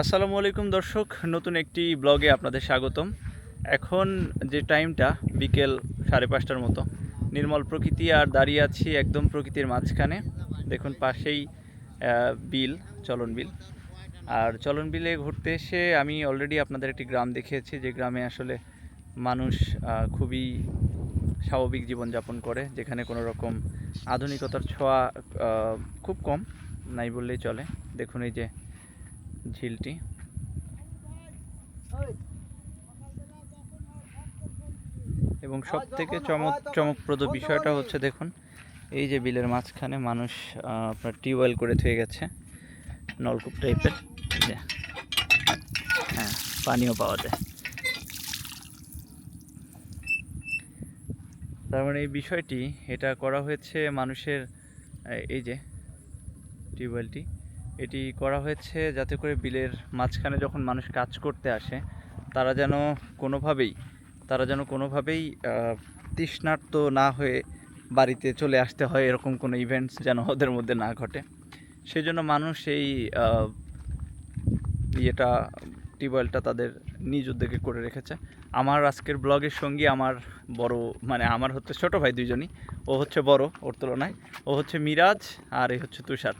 আসসালামু আলাইকুম দর্শক, নতুন একটি ব্লগে আপনাদের স্বাগতম। এখন যে টাইমটা, বিকেল সাড়ে পাঁচটার মতো। নির্মল প্রকৃতি আর দাঁড়িয়ে আছি একদম প্রকৃতির মাঝখানে। দেখুন, পাশেই বিল, চলন বিল। আর চলন বিলে ঘুরতে এসে আমি অলরেডি আপনাদের একটি গ্রাম দেখিয়েছি, যে গ্রামে আসলে মানুষ খুবই স্বাভাবিক জীবনযাপন করে, যেখানে কোনো রকম আধুনিকতার ছোঁয়া খুব কম, নাই বললেই চলে। দেখুন, এই যে ঝিলটি। এবং সব থেকে চমক চমকপ্রদ বিষয়টা হচ্ছে দেখুন, এই যে বিলের মাঝখানে মানুষ আপনার টিউবওয়েল করে থুয়ে গেছে, নলকূপ টাইপের হ্যাঁ পানিও পাওয়া যায়। তার মানে এই বিষয়টি, এটা করা হয়েছে মানুষের, এই যে, টিউবওয়েলটি। এটি করা হয়েছে যাতে করে বিলের মাঝখানে যখন মানুষ কাজ করতে আসে, তারা যেন কোনোভাবেই, তারা যেন কোনোভাবেই তৃষ্ণার্ত না হয়ে বাড়িতে চলে আসতে হয় এরকম কোনো ইভেন্টস যেন ওদের মধ্যে না ঘটে। সেই জন্য মানুষ এই ইয়েটা, টিউবওয়েলটা তাদের নিজ উদ্যোগে করে রেখেছে। আমার আজকের ব্লগের সঙ্গী আমার বড় মানে আমার হচ্ছে ছোট ভাই দুইজনই। ও হচ্ছে বড় ওর তুলনায়। ও হচ্ছে মিরাজ আর এই হচ্ছে তুষার।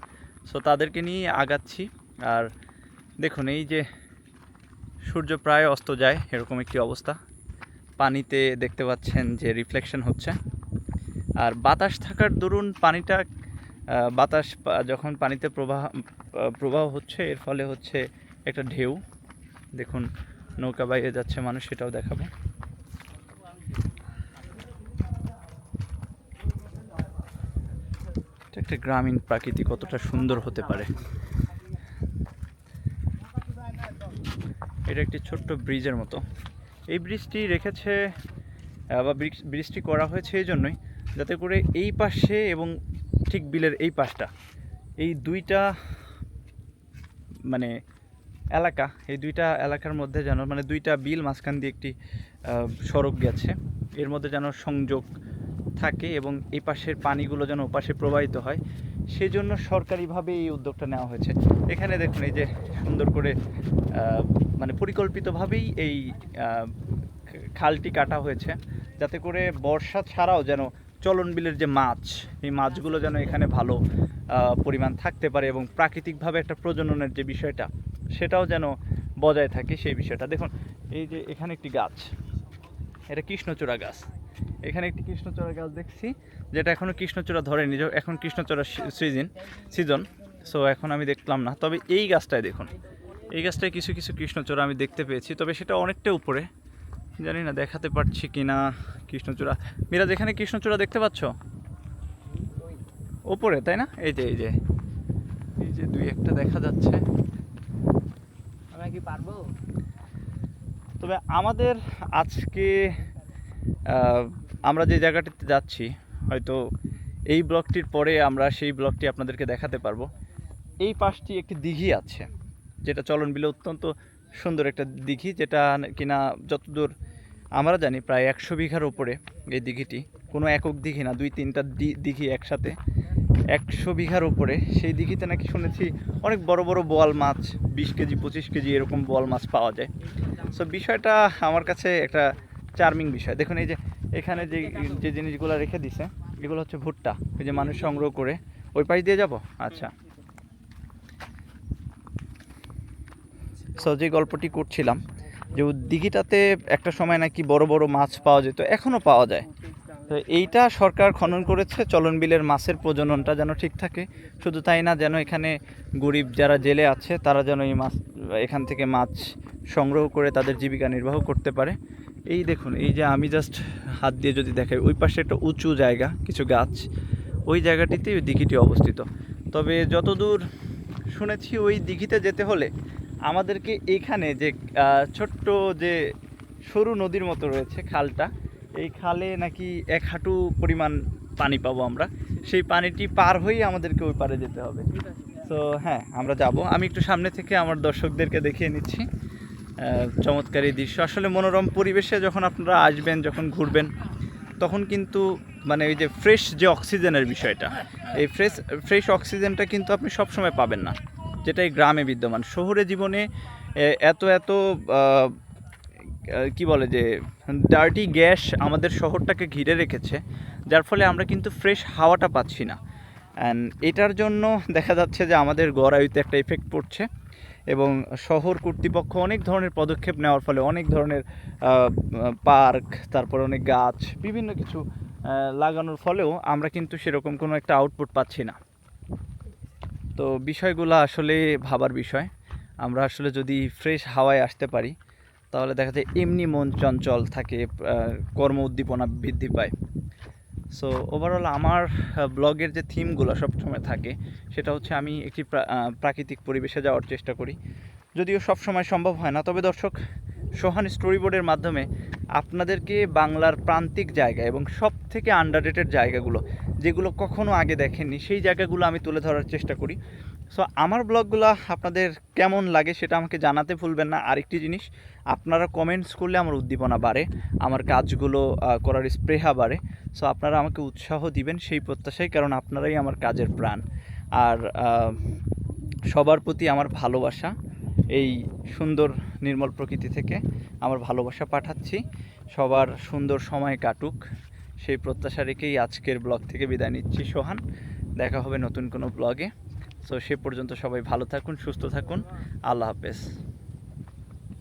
সো তাদেরকে নিয়ে আগাচ্ছি। আর দেখুন, এই যে সূর্য প্রায় অস্ত যায়, এরকম একটি অবস্থা। পানিতে দেখতে পাচ্ছেন যে রিফ্লেকশন হচ্ছে। আর বাতাস থাকার দরুন পানিটা বাতাস যখন পানিতে প্রবাহ প্রবাহ হচ্ছে, এর ফলে হচ্ছে একটা ঢেউ। দেখুন, নৌকা বাইরে যাচ্ছে, মানুষ সেটাও দেখাবো। এটা একটা গ্রামীণ প্রাকৃতি কতটা সুন্দর হতে পারে। এটা একটি ছোট্ট ব্রিজের মতো। এই ব্রিজটি রেখেছে বা ব্রিজ- ব্রিজটি করা হয়েছে এই জন্যই যাতে করে এই পাশে এবং ঠিক বিলের এই পাশটা, এই দুইটা মানে এলাকা, এই দুইটা এলাকার মধ্যে যেন মানে দুইটা বিল মাঝখান দিয়ে একটি সড়ক গেছে। এর মধ্যে যেন সংযোগ থাকে এবং এই পাশের পানিগুলো যেন ওপাশে প্রবাহিত হয় সেই জন্য সরকারিভাবে এই উদ্যোগটা নেওয়া হয়েছে। এখানে দেখুন, এই যে সুন্দর করে মানে পরিকল্পিতভাবেই এই খালটি কাটা হয়েছে, যাতে করে বর্ষা ছাড়াও যেন চলন বিলের যে মাছ, এই মাছগুলো যেন এখানে ভালো পরিমাণ থাকতে পারে এবং প্রাকৃতিকভাবে একটা প্রজননের যে বিষয়টা, সেটাও যেন বজায় থাকে সেই বিষয়টা। দেখুন, এই যে এখানে একটি গাছ। এটা কৃষ্ণচূড়া গাছ। এখানে একটি কৃষ্ণচূড়া গাছ দেখছি, যেটা এখনও কৃষ্ণচূড়া ধরেনি এখন কৃষ্ণচূড়া সিজন সিজন। সো এখন আমি দেখলাম না। তবে এই গাছটায় দেখুন, এই গাছটায় কিছু কিছু কৃষ্ণচূড়া আমি দেখতে পেয়েছি। তবে সেটা অনেকটা উপরে। জানি না, দেখাতে পারছি কি না কৃষ্ণচূড়া। মিরাজ, এখানে কৃষ্ণচূড়া দেখতে পাচ্ছ? ওপরে তাই না? এই যে এই যে এই যে দুই একটা দেখা যাচ্ছে। আমরা কি পারব? তবে আমাদের আজকে আমরা যে জায়গাটিতে যাচ্ছি, হয়তো এই ব্লকটির পরে আমরা সেই ব্লকটি আপনাদেরকে দেখাতে পারব। এই পাশটি একটি দিঘি আছে, যেটা চলন বিলে অত্যন্ত সুন্দর একটা দিঘি, যেটা কিনা যতদূর আমরা জানি প্রায় একশো বিঘার উপরে এই দিঘিটি। কোনো একক দিঘি না, দুই তিনটা দিঘি একসাথে। একশো বিঘার উপরে। সেই দিঘিতে নাকি শুনেছি অনেক বড় বড় বোয়াল মাছ, বিশ কেজি, পঁচিশ কেজি এরকম বোয়াল মাছ পাওয়া যায়। সো বিষয়টা আমার কাছে একটা চার্মিং বিষয়। দেখুন, এই যে এখানে যে যে জিনিসগুলো রেখে দিছে, এগুলো হচ্ছে ভুট্টা। ওই যে মানুষ সংগ্রহ করে, ওই পাশ দিয়ে যাব? আচ্ছা। সো যে গল্পটি করছিলাম, যে দিঘিটাতে একটা সময় নাকি বড় বড় মাছ পাওয়া যেত এখনও পাওয়া যায়। তো এইটা সরকার খনন করেছে, চলন বিলের মাছের প্রজননটা যেন ঠিক থাকে। শুধু তাই না, যেন এখানে গরিব যারা জেলে আছে, তারা যেন এই মাছ, এখান থেকে মাছ সংগ্রহ করে তাদের জীবিকা নির্বাহ করতে পারে। এই দেখুন, এই যে আমি জাস্ট হাত দিয়ে যদি দেখাই, ওই পাশে একটা উঁচু জায়গা, কিছু গাছ, ওই জায়গাটিতে ওই দিঘিটি অবস্থিত। তবে যতদূর শুনেছি, ওই দিঘিতে যেতে হলে আমাদেরকে এইখানে যে ছোট্ট যে সরু নদীর মতো রয়েছে খালটা এই খালে নাকি এক হাঁটু পরিমাণ পানি পাবো আমরা। সেই পানিটি পার হয়েই আমাদেরকে ওই পারে যেতে হবে। তো হ্যাঁ আমরা যাব। আমি একটু সামনে থেকে আমার দর্শকদেরকে দেখিয়ে নিচ্ছি। চমৎকার এই দৃশ্য। আসলে মনোরম পরিবেশে যখন আপনারা আসবেন, যখন ঘুরবেন, তখন কিন্তু মানে ওই যে ফ্রেশ যে অক্সিজেনের বিষয়টা, এই ফ্রেশ ফ্রেশ অক্সিজেনটা কিন্তু আপনি সবসময় পাবেন না। যেটাই গ্রামে বিদ্যমান। শহুরে জীবনে এত এত কি বলে যে ডার্টি গ্যাস আমাদের শহরটাকে ঘিরে রেখেছে, যার ফলে আমরা কিন্তু ফ্রেশ হাওয়াটা পাচ্ছি না। অ্যান্ড এটার জন্য দেখা যাচ্ছে যে আমাদের গড়ায়ুতে একটা এফেক্ট পড়ছে এবং শহর কর্তৃপক্ষ অনেক ধরনের পদক্ষেপ নেওয়ার ফলে অনেক ধরনের পার্ক, তারপর অনেক গাছ, বিভিন্ন কিছু লাগানোর ফলেও আমরা কিন্তু সেরকম কোনো একটা আউটপুট পাচ্ছি না। তো বিষয়গুলো আসলে ভাবার বিষয়। আমরা আসলে যদি ফ্রেশ হাওয়ায় আসতে পারি তাহলে দেখা যায় এমনি মন চঞ্চল থাকে কর্ম উদ্দীপনা বৃদ্ধি পায়। সো ওভারঅল আমার ব্লগের যে থিমগুলো সবসময় থাকে, সেটা হচ্ছে আমি একটি প্রাকৃতিক পরিবেশে যাওয়ার চেষ্টা করি। যদিও সব সময় সম্ভব হয় না, তবে দর্শক, সোহান স্টোরি বোর্ডের মাধ্যমে আপনাদেরকে বাংলার প্রান্তিক জায়গা এবং সব থেকে আন্ডাররেটেড জায়গাগুলো যেগুলো কখনো আগে দেখেননি, সেই জায়গাগুলো আমি তুলে ধরার চেষ্টা করি। সো আমার ব্লগগুলো আপনাদের কেমন লাগে সেটা আমাকে জানাতে ভুলবেন না। আরেকটি জিনিস, আপনারা কমেন্টস করলে আমার উদ্দীপনা বাড়ে, আমার কাজগুলো করার স্পৃহা বাড়ে। সো আপনারা আমাকে উৎসাহ দিবেন সেই প্রত্যাশায়, কারণ আপনারাই আমার কাজের প্রাণ। আর সবার প্রতি আমার ভালোবাসা, এই সুন্দর নির্মল প্রকৃতি থেকে আমার ভালোবাসা পাঠাচ্ছি। সবার সুন্দর সময় কাটুক। সেই প্রত্যাশা রেখেই আজকের ব্লগ থেকে বিদায় নিচ্ছি, সোহান। দেখা হবে নতুন কোনো ব্লগে। সো সে পর্যন্ত সবাই ভালো থাকুন, সুস্থ থাকুন। আল্লাহ হাফেজ।